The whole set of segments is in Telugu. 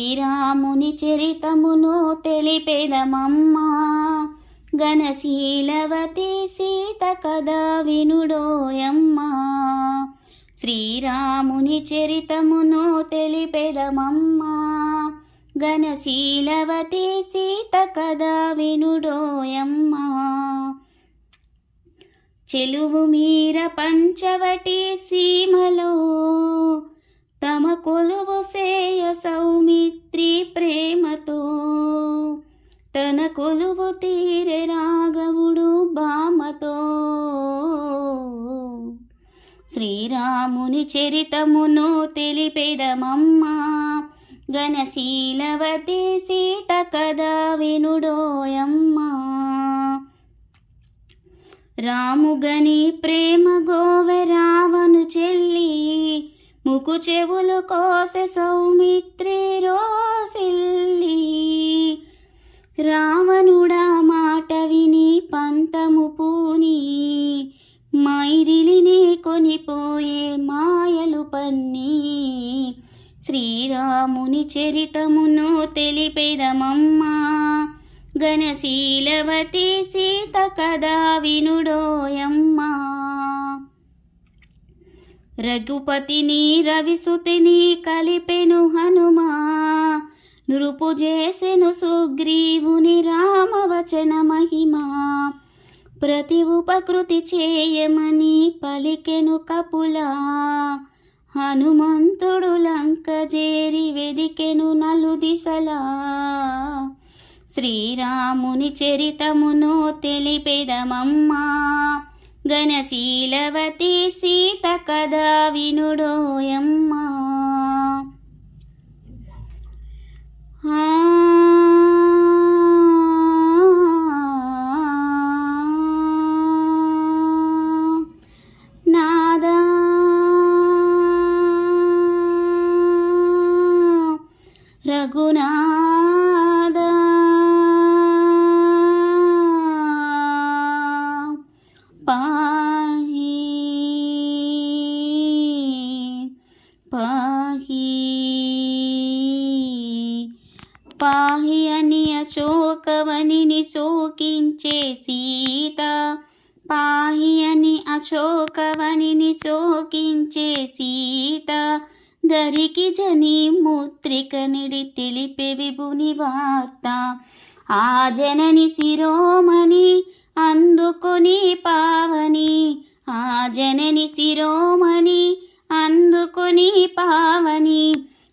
శ్రీరాముని చరితమును తెలిపెదమమ్మా. గణశీలవతి సీత కదా వినుడోయమ్మా. శ్రీరాముని చరితమును తెలిపెదమమ్మా. గణశీలవతి సీత కదా వినుడోయమ్మా. చెలువు మీర పంచవటి సీమలో తమ కొలువు సేయ సౌమిత్రి ప్రేమతో తన కొలువు తీరే రాఘవుడు బామతో. శ్రీరాముని చరితమును తెలిపెదమమ్మా గణశీలవతి సీత కదా వినుడోయమ్మా. రాముగని ప్రేమ గోవ రావను చెల్లి ముకు చెవులు కోసె సౌమిత్రి రోసిల్లి. రావణుడా మాట విని పంతము పూని. మైరిలిని కొనిపోయే మాయలు పన్ని. శ్రీరాముని చరితమును తెలిపెదమమ్మా. గణశీలవతి సీత కదా వినుడో. రఘుపతిని రవిసుతిని కలిపెను హనుమా. నృపు చేసెను సుగ్రీవుని రామవచన మహిమా. ప్రతి ఉపకృతి చేయమని పలికెను కపులా. హనుమంతుడు లంక చేరి వెదికెను నలు దిశలా. శ్రీరాముని చరితమును తెలిపెదమమ్మా. గణశీలవతి కదా వినుడోయమ్మా రఘునా. అశోకవనిని శోకించే సీత పాహి అని అశోకవనిని శోకించే సీత దరికి జని ముత్రిక నిడి తెలిపే విభుని వార్త ఆ జనని శిరోమణి అందుకుని పావని ఆ జనని శిరోమణి అందుకుని పావని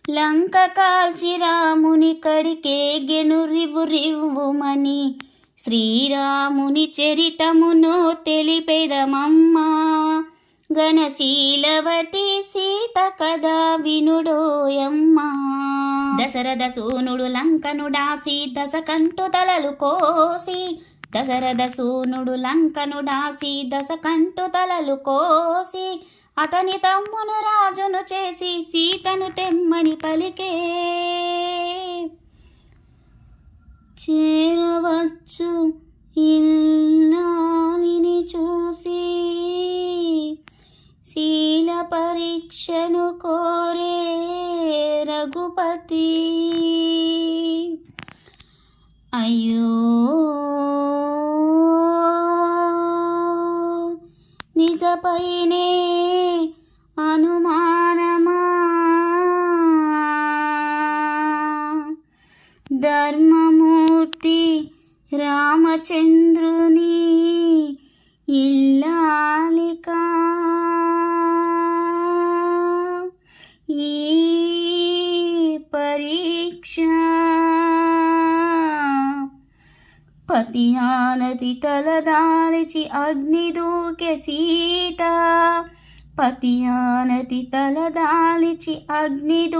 లంక కాల్చి రాముని కడికే గెను రివు రివ్వుమని శ్రీరాముని చరితమును తెలిపెదమమ్మా. గణశీలవతి సీత కదా వినుడోయమ్మా. దశరథ సూనుడు లంకను డాసి దశ కంటు తలలు కోసి. దశరథ సూనుడు లంకను డాసి దశ కంటు తలలు కోసి. అతని తమ్మును రాజును చేసి సీతను తెమ్మని పలికే. చేరవచ్చు ఇల్లాలిని చూసి శీల పరీక్షను కోరే రఘుపతి. అయ్యో! నిజపైనే పతియానతి తలదాల్చి అగ్ని దూకె సీత. పతియానతి తలదాలిచి అగ్ని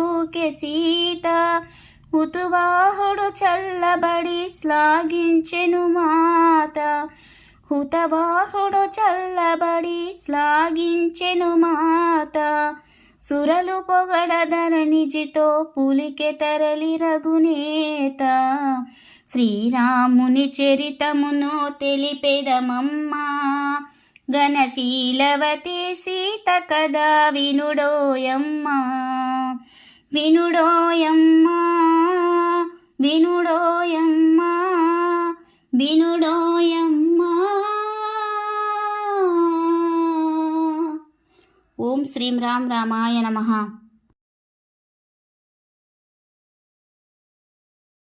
సీత. హుతువాహుడు చల్లబడి శ్లాఘించెను మాత. హుతవాహుడు చల్లబడి శ్లాఘించెను మాత. సురలు పొగడదర నిజితో పులికె తరలి రఘునేత. శ్రీరాముని చరితమును తెలిపెదమమ్మా. ఘనశీలవతి సీత కదా వినుడోయమ్మా. వినుడోయమ్మా వినుడోయమ్మా వినుడోయమ్మా. ఓం శ్రీం రామ్ రామాయ నమ.